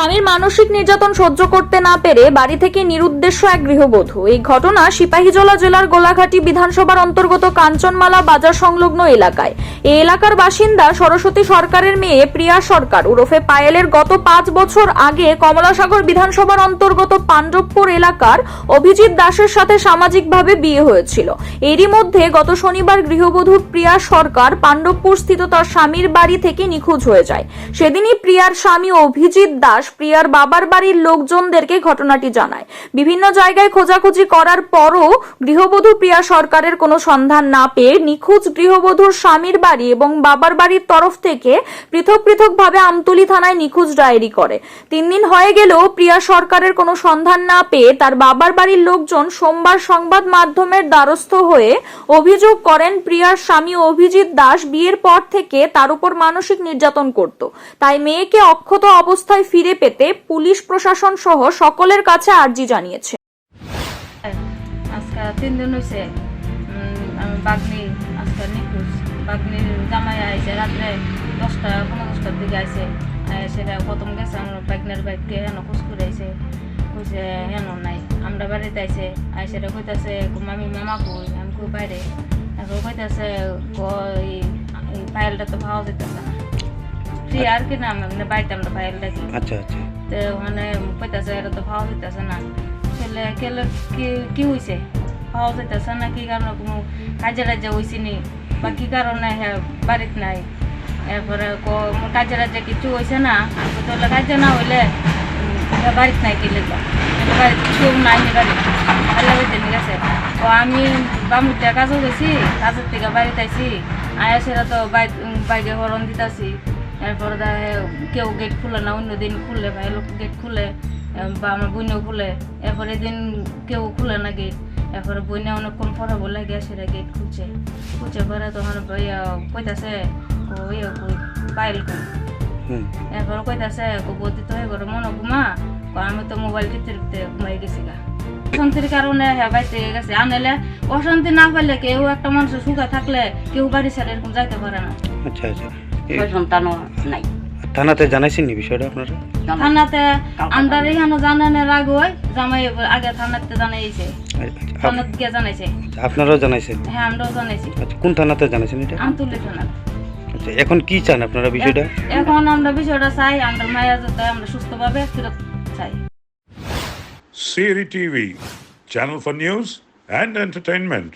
স্বামীর মানসিক নির্যাতন সহ্য করতে না পেরে বাড়ি থেকে নিরুদ্দেশ্য এক গৃহবধূ। এই ঘটনা সিপাহীজলা জেলার গোলাঘাটি বিধানসভার অন্তর্গত কাঞ্চনমালা বাজার সংলগ্ন এলাকায়। এই এলাকার বাসিন্দা সরস্বতী সরকারের মেয়ে প্রিয়া সরকার ওরফে পায়েলের গত পাঁচ বছর আগে কমলাসাগর বিধানসভার অন্তর্গত পাণ্ডবপুর এলাকার অভিজিৎ দাসের সাথে সামাজিকভাবে বিয়ে হয়েছিল। এরই মধ্যে গত শনিবার গৃহবধূ প্রিয়া সরকার পাণ্ডবপুর স্থিত তার স্বামীর বাড়ি থেকে নিখোঁজ হয়ে যায়। সেদিনই প্রিয়ার স্বামী অভিজিৎ দাস প্রিয়ার বাবার বাড়ির লোকজনদেরকে ঘটনাটি জানায়। বিভিন্ন জায়গায় খোঁজাখুঁজি করার পরও গৃহবধূ প্রিয়া সরকারের কোনো সন্ধান না পেয়ে নিখোঁজ গৃহবধূর স্বামীর বাড়ি এবং বাবার বাড়ির তরফ থেকে পৃথক পৃথকভাবে আমতলী থানায় নিখোঁজ ডায়েরি করে। তিন দিন হয়ে গেলেও প্রিয়া সরকারের কোনো সন্ধান না পেয়ে তার বাবার বাড়ির লোকজন সোমবার সংবাদ মাধ্যমের দ্বারস্থ হয়ে অভিযোগ করেন, প্রিয়ার স্বামী অভিজিৎ দাস বিয়ের পর থেকে তার উপর মানসিক নির্যাতন করত। তাই মেয়েকে অক্ষত অবস্থায় ফিরে পেতে পুলিশ প্রশাসন সহ সকলের কাছে আর্জি জানিয়েছে। তিন দিন নিখোঁজ। রাত্রে দশটা, পনেরো দশটার দিকে আয় সেটা প্রথম গেছে, আমার হেন হেন নাই, আমরা বাড়িতে আইছে, আই সেটা কইতাছে মামি, মামা কই? আমি কই, বাইরে। এখন কইতাছে, কই, এই তো পাওয়া যেতেছে না। ফ্রি আর কি নাম মানে বাড়িতে আমরা ফাইলটা কি আচ্ছা আচ্ছা। তো মানে কইতাছে এটা তো পাওয়া যেতেছে না। কেলে কেলে কি কি হয়েছে পাওয়া যেতেছে না কি কারণে? কোনো কাজে রাজ্যে হয়েছে নি। বা কি কারণে হ্যাঁ বাড়িতে নাই? এরপরে ক- কাজে রাজ্যে কিছু হয়েছে না? তো কাজে না হইলে বাড়িতে নাই কি লিখবা বাড়িতে কিছু নাই নি আল্লাহ বাড়িতে নিয়ে গেছে তো আমি বামুরটা কাজও গেছি কাজের থেকে বাড়িতে আইছি আয়া সেটা তো বাইক বাইকে হরণ দিতাছি। এরপরে দেখা কেউ গেট খুলে না অন্য দিন খুললে ভাই লোক গেট খুলে বা আমার বইনেও খুলে এরপরে দিন কেউ খুলে না গেট এরপরে বইনে অনেকক্ষণ পরে বলে গিয়ে সেটা গেট খুলছে। খুলছে পরে তখন ইয়া কইতাছে ও ইয়া পাইল এরপরে কইতাছে বদি তো হয়ে গেল মনে ঘুমা আমি তো মোবাইল টিপতে টিপতে ঘুমাই গেছি গা। অশান্তির কারণে হ্যাঁ বাইতে গেছে। আনলে অশান্তি না পাইলে কেউ একটা মানুষের সুখে থাকলে কেউ বাড়ি ছাড়া এরকম যাইতে পারে না। আচ্ছা আচ্ছা। এ, সন্তানও নাই থানাতে জানাইছেন নি বিষয়টা আপনারা? থানাতে আমরা এখানে জানানোর আগে ওই জামাই আগে থানাতে জানাইছে। আচ্ছা, থানাতে গিয়ে জানাইছে। আপনারাও জানাইছেন? হ্যাঁ আমরাও জানাইছি। আচ্ছা কোন থানাতে জানাইছেন এটা? আমতুলি থানা। আচ্ছা এখন কি চান আপনারা বিষয়টা? এখন আমরা বিষয়টা চাই আমরা মায়া যাতে আমরা সুস্থভাবে ফেরত চাই। Siri TV, channel for news and entertainment.